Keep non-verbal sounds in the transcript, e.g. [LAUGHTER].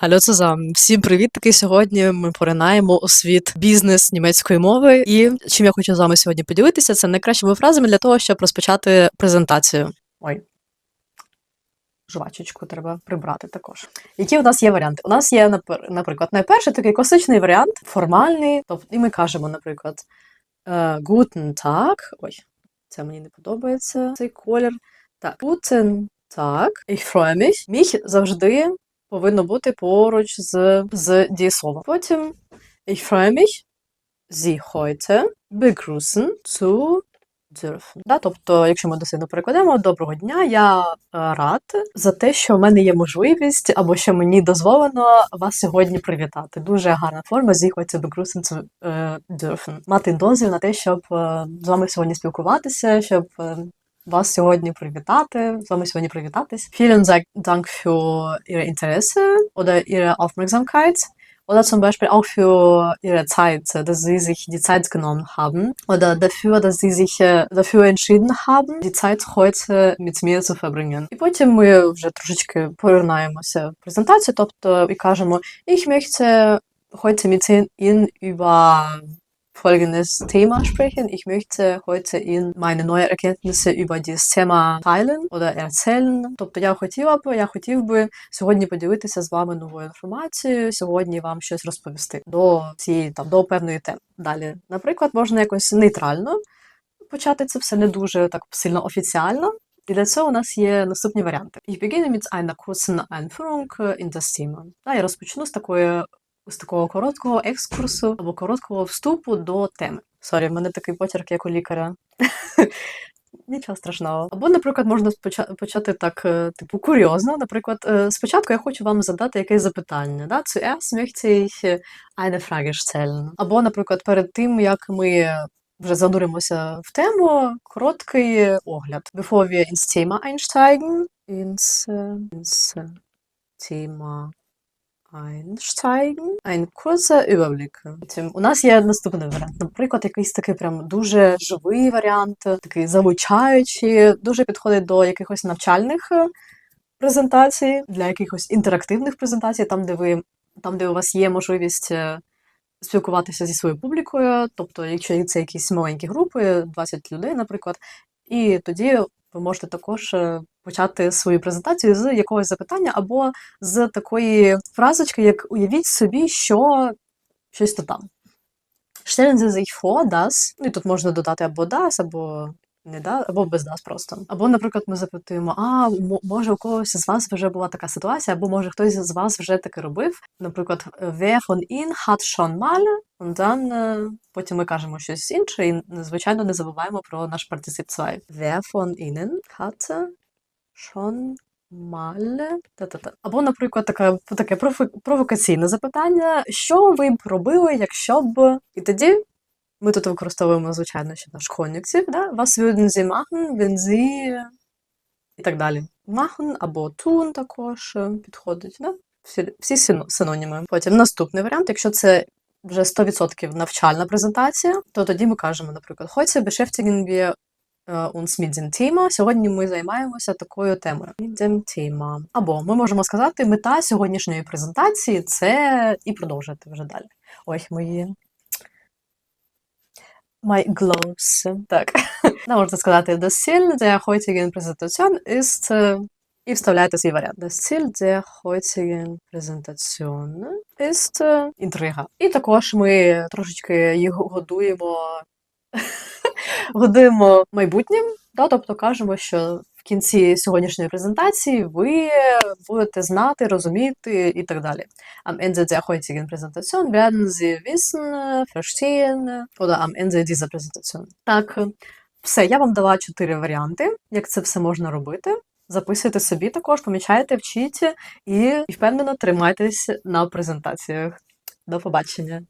Алло, Цузам, всім привіт! Таки сьогодні ми поринаємо у світ бізнес німецької мови. І чим я хочу з вами сьогодні поділитися, це найкращими фразами для того, щоб розпочати презентацію. Ой. Жвачечку треба прибрати також. Які у нас є варіанти? У нас є, наприклад, найперший такий класичний варіант, формальний. Тобто, і ми кажемо, наприклад, е, Guten Tag. Ой, це мені не подобається цей колір. Так, Guten Tag. Ich freue mich. Міх завжди повинно бути поруч з, з дієсловом. Потім ich freue mich, Sie heute begrüßen zu dürfen. Да? Тобто, якщо ми дослідно перекладемо, доброго дня, я е, рад за те, що в мене є можливість або що мені дозволено вас сьогодні привітати. Дуже гарна форма Sie heute begrüßen zu dürfen. Мати дозвіл на те, щоб е, з вами сьогодні спілкуватися, щоб е, вас сьогодні привітати, з вами сьогодні привітатись. Vielen Dank- Dank für Ihre Interesse oder Ihre Aufmerksamkeit oder zum Beispiel auch für Ihre Zeit, dass Sie sich die Zeit genommen haben oder dafür, dass Sie sich äh, dafür entschieden haben, die Zeit heute mit mir zu verbringen. І потім ми вже трошечки повернаємося в презентацію, тобто і кажемо Ich möchte heute mit Ihnen über folgendes Thema sprechen. Ich möchte heute Ihnen meine neuen Erkenntnisse über dieses Thema teilen oder erzählen. Тобто я хотіла б, я хотів би сьогодні поділитися з вами новою інформацією, сьогодні вам щось розповісти до цієї там до певної теми. Далі, наприклад, можна якось нейтрально почати це все не дуже так сильно офіціально. І для цього у нас є наступні варіанти. Ich beginne mit einer kurzen Einführung in das Thema. Да, я розпочну з такої з такого короткого екскурсу або короткого вступу до теми. Сорі, в мене такий почерк, як у лікаря. [LAUGHS] Нічого страшного. Або, наприклад, можна почати так, е, типу, курйозно. Наприклад, е, спочатку я хочу вам задати якесь запитання. Да? Zuerst möchte ich eine Frage stellen. Або, наприклад, перед тим, як ми вже зануримося в тему, короткий огляд. Bevor wir ins Thema einsteigen, ins, ins Thema einsteigen. Ein kurzer Überblick. У нас є наступний варіант. Наприклад, якийсь такий прям дуже живий варіант, такий залучаючий, дуже підходить до якихось навчальних е, презентацій, для якихось інтерактивних презентацій, там, де ви там, де у вас є можливість е, спілкуватися зі своєю публікою, тобто, якщо це якісь маленькі групи, 20 людей, наприклад, і тоді ви можете також е, почати свою презентацію з якогось запитання або з такої фразочки, як уявіть собі, що щось то там. Stellen Sie sich vor, dass, і тут можна додати або das, або не да, або без das просто. Або, наприклад, ми запитуємо: а мо- може у когось з вас вже була така ситуація, або може хтось з вас вже таке робив. Наприклад, wer von Ihnen hat schon mal, dann, потім ми кажемо щось інше, і, звичайно, не забуваємо про наш партизип 2. Wer von Ihnen hatte schon mal... Та-та-та. Або, наприклад, таке, таке провокаційне запитання: що ви б робили, якщо б. І тоді ми тут використовуємо, звичайно, ще наш кон'юктив, да? Was würden machen, wenn Sie... І так далі. Machen або tun також е, підходить, да? Всі, всі синоніми. Потім наступний варіант, якщо це вже 100% навчальна презентація, то тоді ми кажемо, наприклад, heute beschäftigen wir uns mit dem Thema. Сьогодні ми займаємося такою темою. Mit dem Thema. Або ми можемо сказати, мета сьогоднішньої презентації це і продовжити вже далі. Ой, мої. My gloves. Так. [LAUGHS] не можна сказати, das Ziel der heutigen Präsentation ist, і вставляєте свій варіант. Das Ziel der heutigen Präsentation ist інтрига. І також ми трошечки їх годуємо [LAUGHS] годуємо майбутнім, да, тобто кажемо, що кінці сьогоднішньої презентації ви будете знати, розуміти і так далі. Am Ende der heutigen Präsentation werden Sie wissen, verstehen oder am Ende dieser Präsentation. Так, все, я вам дала чотири варіанти, як це все можна робити. Записуйте собі також, помічайте, вчіть і, і впевнено тримайтесь на презентаціях. До побачення.